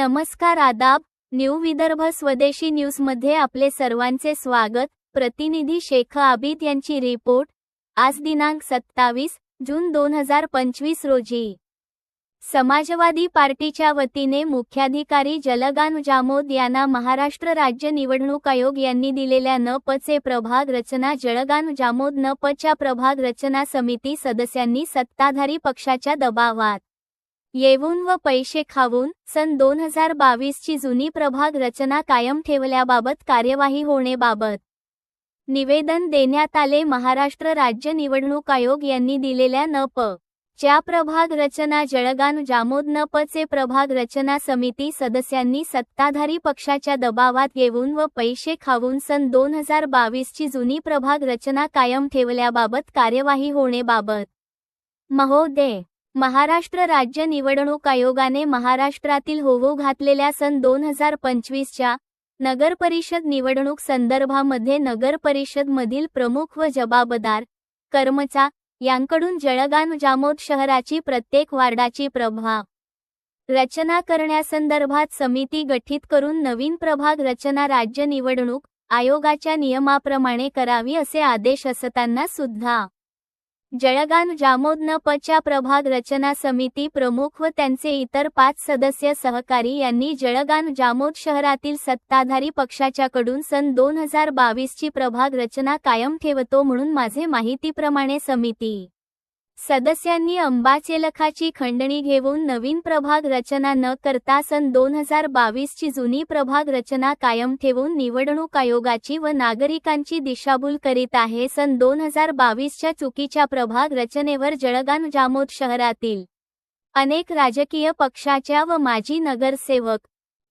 नमस्कार आदाब न्यू विदर्भ स्वदेशी न्यूजमध्ये आपले सर्वांचे स्वागत. प्रतिनिधी शेख आबिद यांची रिपोर्ट. आज दिनांक सत्तावीस जून दोन हजार पंचवीस रोजी. समाजवादी पार्टीच्या वतीने मुख्याधिकारी जलगान जामोद यांना महाराष्ट्र राज्य निवडणूक आयोग यांनी दिलेल्या न पचे प्रभाग रचना जळगान जामोद न पच्या प्रभाग रचना समिती सदस्यांनी सत्ताधारी पक्षाच्या दबावात येऊन व पैसे खाऊन सन दोन हजार बावीसची जुनी प्रभाग रचना कायम ठेवल्याबाबत कार्यवाही होणेबाबत निवेदन देण्यात आले. महाराष्ट्र राज्य निवडणूक आयोग यांनी दिलेल्या न प च्या प्रभाग रचना जळगान जामोद न पचे प्रभाग रचना समिती सदस्यांनी सत्ताधारी पक्षाच्या दबावात येऊन व पैसे खाऊन सन दोन हजार बावीसची जुनी प्रभाग रचना कायम ठेवल्याबाबत कार्यवाही होणेबाबत महोदय महाराष्ट्र राज्य निवडणूक आयोगाने महाराष्ट्रातील होवो घातलेल्या सन दोन हजार पंचवीसच्या नगरपरिषद निवडणूक संदर्भामध्ये नगरपरिषदमधील प्रमुख व जबाबदार कर्मचा यांकडून जळगाव जामोद शहराची प्रत्येक वार्डाची प्रभाव रचना करण्यासंदर्भात समिती गठीत करून नवीन प्रभाग रचना राज्य निवडणूक आयोगाच्या नियमाप्रमाणे करावी असे आदेश असताना सुद्धा जळगान जामोदन पच्या प्रभाग रचना समिती प्रमुख व त्यांचे इतर पाच सदस्य सहकारी यांनी जळगान जामोद शहरातील सत्ताधारी पक्षाच्याकडून सन दोन हजार बावीसची प्रभाग रचना कायम ठेवतो म्हणून माझे माहितीप्रमाणे समिती सदस्यांनी अंबाचेलखाची खंडणी घेऊन नवीन प्रभाग रचना न करता सन दोन हजार बावीसची जुनी प्रभाग रचना कायम ठेवून निवडणूक आयोगाची व नागरिकांची दिशाभूल करीत आहे. सन दोन हजार बावीसच्या चुकीच्या प्रभाग रचनेवर जळगान जामोद शहरातील अनेक राजकीय पक्षाच्या व माजी नगरसेवक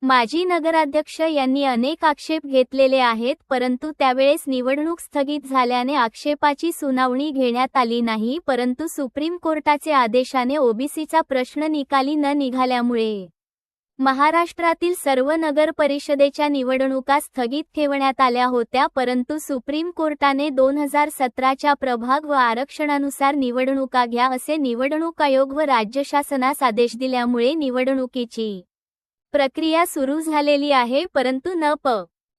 माजी नगराध्यक्ष यांनी अनेक आक्षेप घेतलेले आहेत परंतु त्यावेळेस निवडणूक स्थगित झाल्याने आक्षेपाची सुनावणी घेण्यात आली नाही परंतु सुप्रीम कोर्टाचे आदेशाने ओबीसीचा प्रश्न निकाली न निघाल्यामुळे महाराष्ट्रातील सर्व नगर परिषदेच्या निवडणुका स्थगित ठेवण्यात आल्या होत्या परंतु सुप्रीम कोर्टाने दोन हजार सतराच्या प्रभाग व आरक्षणानुसार निवडणुका घ्या असे निवडणूक आयोग व राज्य शासनास आदेश दिल्यामुळे निवडणुकीची प्रक्रिया सुरू झालेली आहे परंतु न प.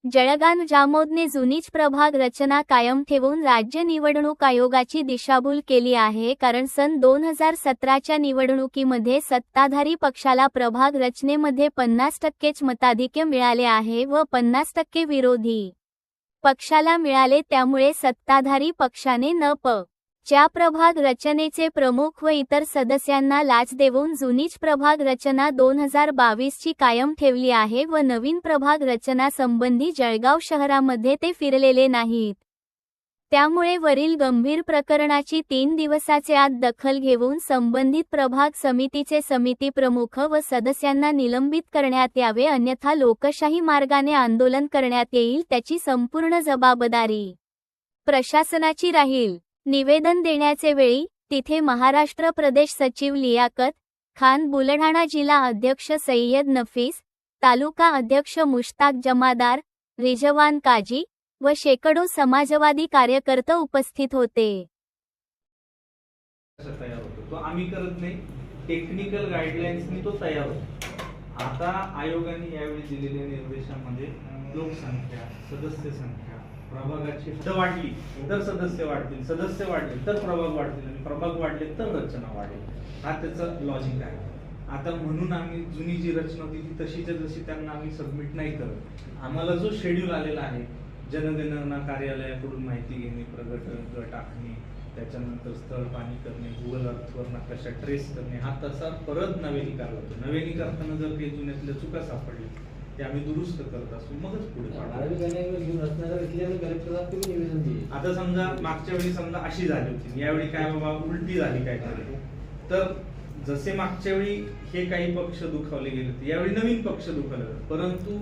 जळगान जामोदने जुनीच प्रभाग रचना कायम ठेवून राज्य निवडणूक आयोगाची दिशाभूल केली आहे कारण सन दोन हजार सतराच्या निवडणुकीमध्ये सत्ताधारी पक्षाला प्रभाग रचनेमध्ये पन्नास टक्केच मताधिक्य मिळाले आहे व पन्नास टक्के विरोधी पक्षाला मिळाले त्यामुळे सत्ताधारी पक्षाने न प. च्या प्रभाग रचनेचे प्रमुख व इतर सदस्यांना लाच देऊन जुनीच प्रभाग रचना दोन हजार बावीसची कायम ठेवली आहे व नवीन प्रभाग रचना संबंधी जळगाव शहरामध्ये ते फिरलेले नाहीत. त्यामुळे वरील गंभीर प्रकरणाची तीन दिवसाचे आत दखल घेऊन संबंधित प्रभाग समितीचे समिती प्रमुख व सदस्यांना निलंबित करण्यात यावे अन्यथा लोकशाही मार्गाने आंदोलन करण्यात येईल त्याची संपूर्ण जबाबदारी प्रशासनाची राहील. निवेदन देण्याचे वेळी तिथे महाराष्ट्र प्रदेश सचिव लियाकत खान बुलढाणा जिल्हा अध्यक्ष सय्यद नफीस तालुका अध्यक्ष मुश्ताक जमादार रिजवान काजी व शेकडो समाजवादी कार्यकर्ते उपस्थित होते. तो आम्ही करत नाही. टेक्निकल गाईडलाईन्सनी तो तयार होतो. आता आयोगाने यावेळी दिलेल्या निर्देशामध्ये लोकसंख्या सदस्य संख्या प्रभागाची हद्द वाढली तर सदस्य वाढतील सदस्य वाढले तर प्रभाग वाढतील आणि प्रभाग वाढले तर रचना वाढेल. हा त्याचा लॉजिक आहे. आता म्हणून आम्ही जुनी जी रचना होती ती तशीच्या जशी त्यांना आम्ही सबमिट नाही करत. आम्हाला जो शेड्यूल आलेला आहे जनगणना कार्यालयाकडून माहिती घेणे प्रगट गट आखणे त्याच्यानंतर स्थळ पाणी करणे गुगल अर्थवर नकाशा ट्रेस करणे हा तसा परत नव्याने करावा लागतो नव्याने करताना जर काही जुन्यातल्या चुका सापडल्या ते आम्ही दुरुस्त करत असू मगच पुढे पाठवू. आता समजा मागच्या वेळी समजा अशी झाली होती यावेळी काय बाबा उलटी झाली काय तरी. तर जसे मागच्या वेळी हे काही पक्ष दुखावले गेले होते यावेळी नवीन पक्ष दुखावले जातात. परंतु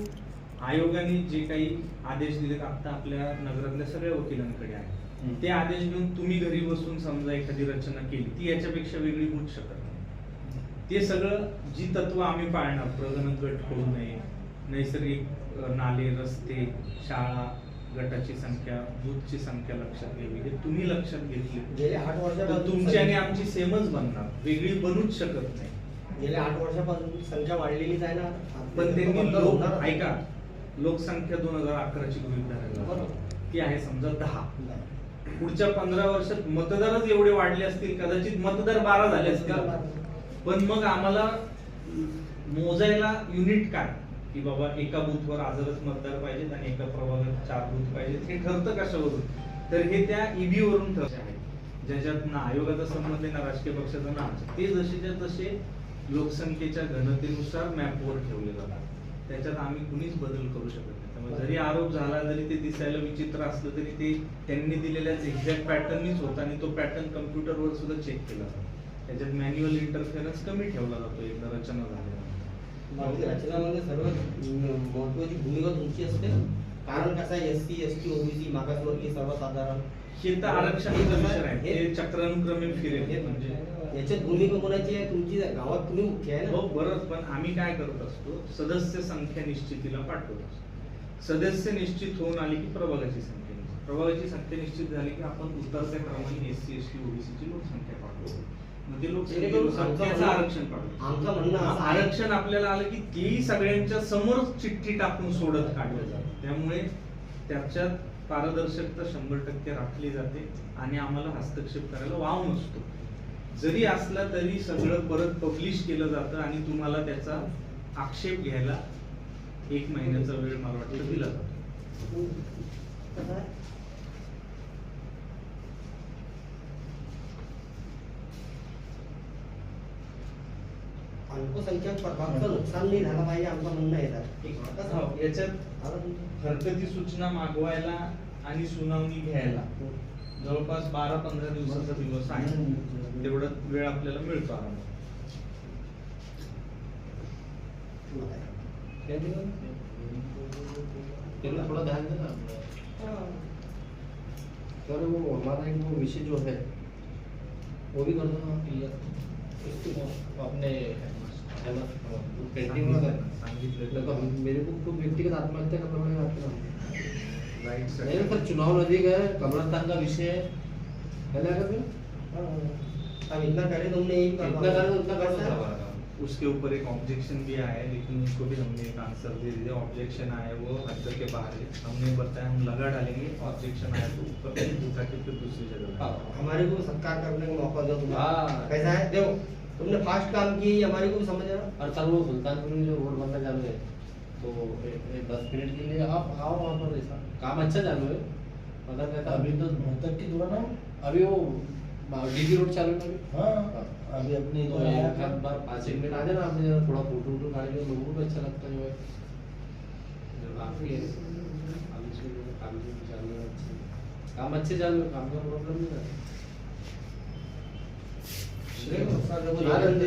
आयोगाने जे काही आदेश दिलेत आता आपल्या नगरातल्या सगळ्या वकिलांकडे आहे. ते आदेश घेऊन तुम्ही घरी बसून समजा एखादी रचना केली ती याच्यापेक्षा वेगळी होऊच शकत नाही. ते सगळं जी तत्व आम्ही पाळणार प्रगणन गट होऊ नये नैसर्गिक नाले रस्ते शाळा गटाची संख्या बूथची संख्या लक्षात घ्यावी. हे तुम्ही लक्षात घेतली. तर तुमची आणि आमची सेमच बनणार. वेगळी बनूच शकत नाही. गेल्या आठ वर्षापासून संख्या वाढलेलीच आहे ना. पण त्यांनी लोक. ऐका. लोकसंख्या दोन हजार अकराची गृहीत धरायला बरोबर. ती आहे समजा दहा. पुढच्या पंधरा वर्षात मतदारच एवढे वाढले असतील कदाचित मतदार बारा झाले असतील. पण मग आम्हाला मोजायला युनिट काय? की बाबा एका बूथवर हजारच मतदार पाहिजेत आणि एका प्रभागात चार बूथ पाहिजेत. हे ठरतं कशावरून? तर हे त्या ईबी वरून ठरत आहे. ज्याच्यात ना आयोगाचा संबंध आहे ना राजकीय पक्षाचा ना ते जसेच्या तसे लोकसंख्येच्या घनतेनुसार मॅपवर ठेवले जातात. त्याच्यात आम्ही कुणीच बदल करू शकत नाही. त्यामुळे जरी आरोप झाला जरी ते दिसायला विचित्र असलं तरी ते त्यांनी दिलेल्याच एक्झॅक्ट पॅटर्ननीच होता आणि तो पॅटर्न कम्प्युटरवर सुद्धा चेक केला जातो. त्याच्यात मॅन्युअल इंटरफेरन्स कमी ठेवला जातो. एकदा रचना झाल्या बाकी रचनामध्ये सर्वात महत्वाची भूमिका तुमची असते. कारण कसं आहे S C S T OBC मागासवर्गीय सर्वसाधारण. हे विषय आहे हे चक्रानुक्रमे फिरेल म्हणजे. याच्यात भूमिका कोणाची आहे? तुमची गावात तुम्ही मुख्य आहे हो ना बरंच पण आम्ही काय करत असतो सदस्य संख्या निश्चितीला पाठवत असतो. सदस्य निश्चित होऊन आली की प्रभागाची संख्या. प्रभागाची संख्या निश्चित झाली की आपण उतरत्या क्रमाने S C S T OBC ची लोकसंख्या पाठवतो. आमचं आरक्षण आमचं म्हणणं असं आहे- आरक्षण आपल्याला आलं की तेही सगळ्यांच्या समोर चिठ्ठी टाकून सोडत काढलं जातं. त्यामुळे त्याच्यात पारदर्शकता शंभर टक्के राखली जाते आणि आम्हाला हस्तक्षेप करायला वाव नसतो. जरी असला तरी सगळं परत पब्लिश केलं जातं आणि तुम्हाला त्याचा आक्षेप घ्यायला एक महिन्याचा वेळ मला वाटतं दिला जातो. कसं आहे? अल्पसंख्याक प्रभागाचं नुकसान नाही झालं पाहिजे आमचं म्हणणं आहे? हो, याच्यात हरकती सूचना मागवायला आणि सुनावणी घ्यायला. जवळपास बारा पंधरा दिवसाचा दिवस आहे. तेवढा वेळ आपल्याला मिळतो आरामात. तेरा थोड़ा ध्यान देना सर वो हमारा एक वो विषय जो है वो भी कर दो ना क्लियर अपने पेंटिंग हम मेरे को खुद व्यक्तिगत आत्महत्या पड़ेगा आपके नाम नहीं सर चुनाव नज़दीक है कमलस्थान का विषय है ना फिर अब इतना करे तुमने इतना करे उतना कर है? हमारा उसके ऊपर एक ऑब्जेक्शन भी आया है लेकिन उसको भी हमने एक आंसर दे दिया ऑब्जेक्शन आया वो हद के बाहर है हमने बताया हम लगा डालेंगे ऑब्जेक्शन आया तो ऊपर उठा के फिर दूसरी जगह हाँ। हमारे को सत्कार करने का मौका दो हाँ। कैसा है देखो तुमने फास्ट काम किए ये हमारे को भी समझ रहा? और सर वो सुल्तानपुर में जो रोड बनना चालू है तो दस मिनट के लिए आप आओ वहाँ पर ऐसा काम अच्छा चालू है। मतलब कहता अभी तो रोहतक की दुकान है। अभी वो डीबी रोड चालू है हाँ अभी अपनी तो एक बार पाँच एक मिनट आ जाना आपने जरा थोड़ा फ़ोटो वोटो खा लिया लोगों को भी अच्छा लगता है जो काफ़ी है अभी से जो काम भी चालू है अच्छे काम अच्छे चालू है काम का प्रॉब्लम नहीं है आनंद